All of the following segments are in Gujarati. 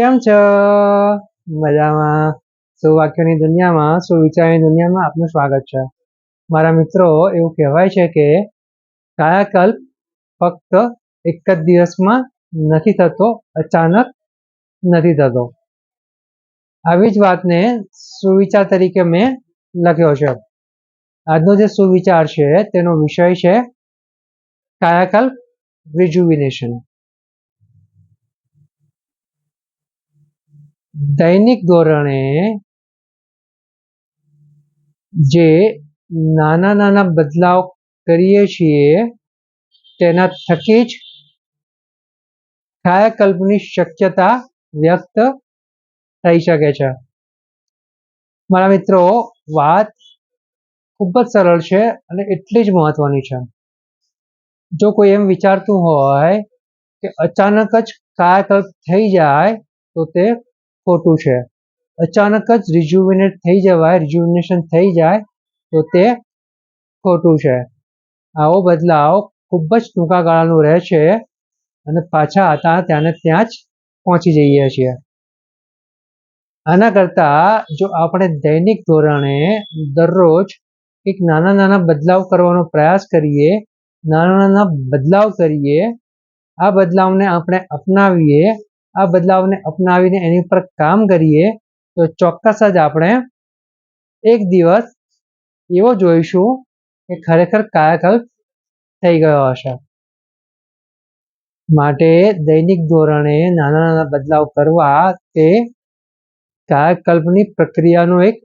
કેમ છો? મજામાં. સુવાક્યોની દુનિયામાં સુવિચારની દુનિયામાં આપનું સ્વાગત છે? મારા મિત્રો, એવું કહેવાય છે કે કાયાકલ્પ ફક્ત એક જ દિવસમાં નથી થતો, અચાનક નથી થતો. આવી જ વાતને સુવિચાર તરીકે મેં લખ્યો છે. આજનો જે સુવિચાર છે, તેનો વિષય છે કાયાકલ્પ રિજુવિનેશન દૈનિક ધોરણે જે નાના નાના બદલાવ કરીએ છીએ, તેના થકી જ કાયાકલ્પની શક્યતા વ્યક્ત થઈ શકે છે. મારા મિત્રો, વાત ખૂબ જ સરળ છે અને એટલી જ મહત્વની છે. જો કોઈ એમ વિચારતું હોય કે અચાનક જ કાયાકલ્પ થઈ જાય, તો તે ખોટું છે. અચાનક જ રિજુવિનેટ થઈ જવાય રિજુવિનેશન થઈ જાય, તો તે ખોટું છે. આવો બદલાવ ખૂબ જ ટૂંકા ગાળાનું રહે છે અને પાછા હતા ત્યાંને ત્યાં જ પહોંચી જઈએ છીએ. આના કરતાં જો આપણે દૈનિક ધોરણે દરરોજ એક નાના નાના બદલાવ કરવાનો પ્રયાસ કરીએ, નાના નાના બદલાવ કરીએ, આ બદલાવને આપણે અપનાવીએ આ બદલાવને અપનાવીને એની પર કામ કરીએ, તો ચોક્કસ જ આપણે એક દિવસ એવો જોઈશું કે ખરેખર કાયાકલ્પ થઈ ગયો હશે. માટે દૈનિક ધોરણે નાના નાના બદલાવ કરવા તે કાયાકલ્પની પ્રક્રિયાનો એક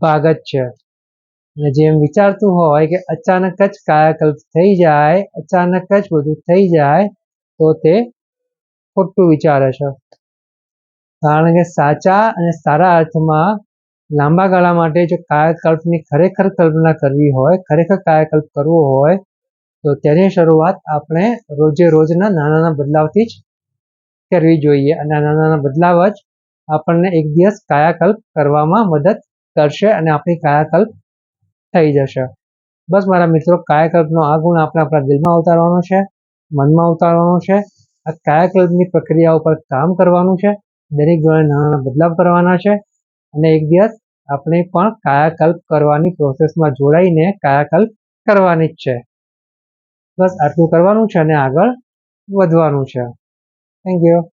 ભાગ જ છે. અને જેમ વિચારતું હોય કે અચાનક જ કાયાકલ્પ થઈ જાય, અચાનક જ બધું થઈ જાય, તો તે ખોટું વિચારે છે. કારણ કે સાચા અને સારા અર્થમાં લાંબા ગાળા માટે જો કાયાકલ્પની ખરેખર કલ્પના કરવી હોય, ખરેખર કાયાકલ્પ કરવો હોય, તો તેની શરૂઆત આપણે રોજે રોજના નાના નાના બદલાવથી જ કરવી જોઈએ. અને નાના નાના બદલાવ જ આપણને એક દિવસ કાયાકલ્પ કરવામાં મદદ કરશે અને આપણી કાયાકલ્પ થઈ જશે. બસ મારા મિત્રો, કાયાકલ્પનો આ ગુણ આપણે આપણા દિલમાં ઉતારવાનો છે, મનમાં ઉતારવાનો છે આ કાયાકલ્પની પ્રક્રિયા ઉપર કામ કરવાનું છે? દરેક જોડે નાના બદલાવ કરવાના છે. અને એક દિવસ આપણે પણ કાયાકલ્પ કરવાની પ્રોસેસમાં જોડાઈને કાયાકલ્પ કરવાની જ છે. બસ આટલું કરવાનું છે અને આગળ વધવાનું છે. Thank you.